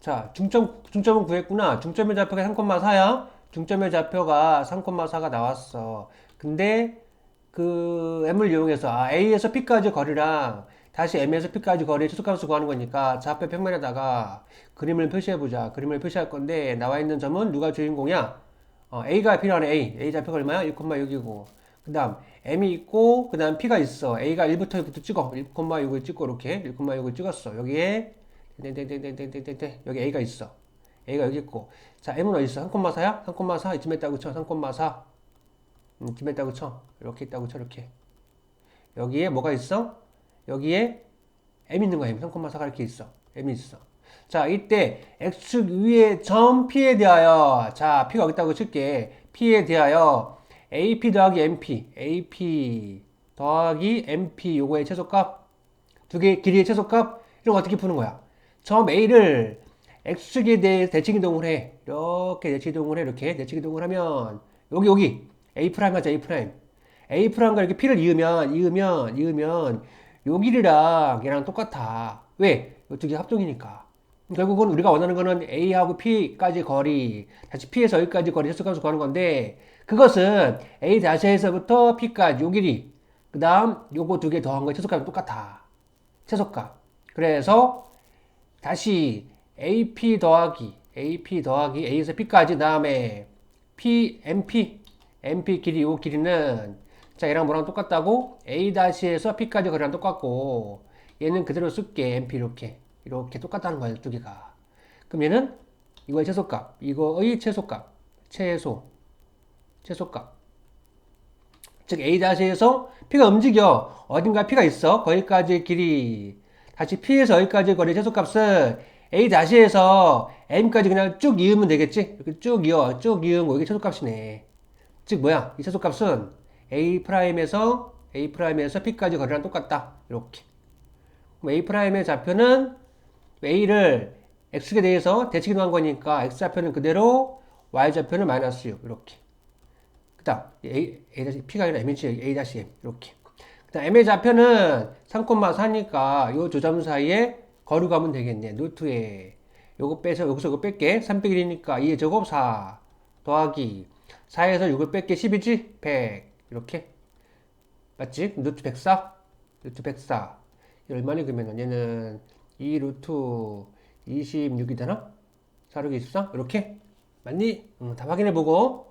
자, 중점, 중점은 구했구나. 중점의 좌표가 3,4야. 중점의 좌표가 3,4가 나왔어. 근데 그 m을 이용해서 아, a에서 p까지 거리랑 다시 m에서 p까지 거리의 최소값을 구하는 거니까 좌표 평면에다가 그림을 표시해 보자. 그림을 표시할 건데 나와 있는 점은 누가 주인공이야? 어, a가 필요하네. a. a 좌표가 얼마야? 1,6이고. 그 다음 m이 있고 그 다음 p가 있어. a가 1부터 1부터 찍어. 1,6을 찍고 이렇게 1,6을 찍었어. 여기에 땡땡땡땡땡땡땡 여기 a가 있어. a가 여기 있고. 자, m은 어디 있어? 3,4야? 3,4 이쯤에 있다고 쳐. 3,4 음, 이쯤에 있다고 쳐. 이렇게 있다고 쳐. 이렇게. 여기에 뭐가 있어? 여기에 m 있는 거야. m 3,4가 이렇게 있어. m이 있어. 자, 이때 x축 위의 점 p에 대하여 자, p가 여기 있다고 칠게. p에 대하여 ap 더하기 mp, ap 더하기 mp 요거의 최소값 두 개의 길이의 최소값 이런 거 어떻게 푸는 거야? 점 a를 x축에 대해 대칭 이동을 해. 이렇게 대칭 이동을 해. 이렇게 대칭 이동을 하면 여기 여기 a 프라임 하자 a 프라임. a 프라임과 이렇게 p를 이으면 이으면 이으면 요 길이랑 얘랑 똑같아. 왜? 개 합동이니까. 결국은 우리가 원하는 거는 a하고 p까지 거리, 다시 p에서 여기까지 거리 최소값을 구하는 건데 그것은 a 다시에서부터 p까지 요 길이, 그 다음 요거 두 개 더한 거의 최소값이 똑같아. 최소값. 그래서 다시 AP 더하기 AP 더하기 A에서 P까지 다음에 P, MP MP 길이 요 길이는 자 얘랑 뭐랑 똑같다고? A 다시에서 P까지 거리랑 똑같고 얘는 그대로 쓸게 MP 이렇게. 이렇게 똑같다는 거야 두 개가. 그럼 얘는 이거의 최소값. 이거의 최소값. 최소. 최소값. 즉 A 다시에서 P가 움직여. 어딘가 P가 있어. 거기까지의 길이 다시 P에서 여기까지 거리 최소값은 A 다시에서 M까지 그냥 쭉 이으면 되겠지? 이렇게 쭉 이어, 쭉 이은 거 이게 최소값이네. 즉 뭐야? 이 최소값은 A 프라임에서 A 프라임에서 P까지 거리랑 똑같다. 이렇게. 그럼 A 프라임의 좌표는 A를 X에 대해서 대칭 이동한 거니까 X 좌표는 그대로 Y 좌표는 마이너스 6 이렇게. 그다음 A, A P가 아니라 M이지 A 다시 M 이렇게. M의 좌표는 3,4니까 요두점 사이에 거리 가면 되겠네. 노트에 요거 빼서 여기서 이거 뺄게. 301이니까 2의 제곱 4 더하기 4에서 6을 뺄게 10이지? 100 이렇게 맞지? 루트 104 루트 104이 얼마니 그러면 얘는 2 루트 26이 되나? 4 6 24 이렇게 맞니? 응, 다 확인해 보고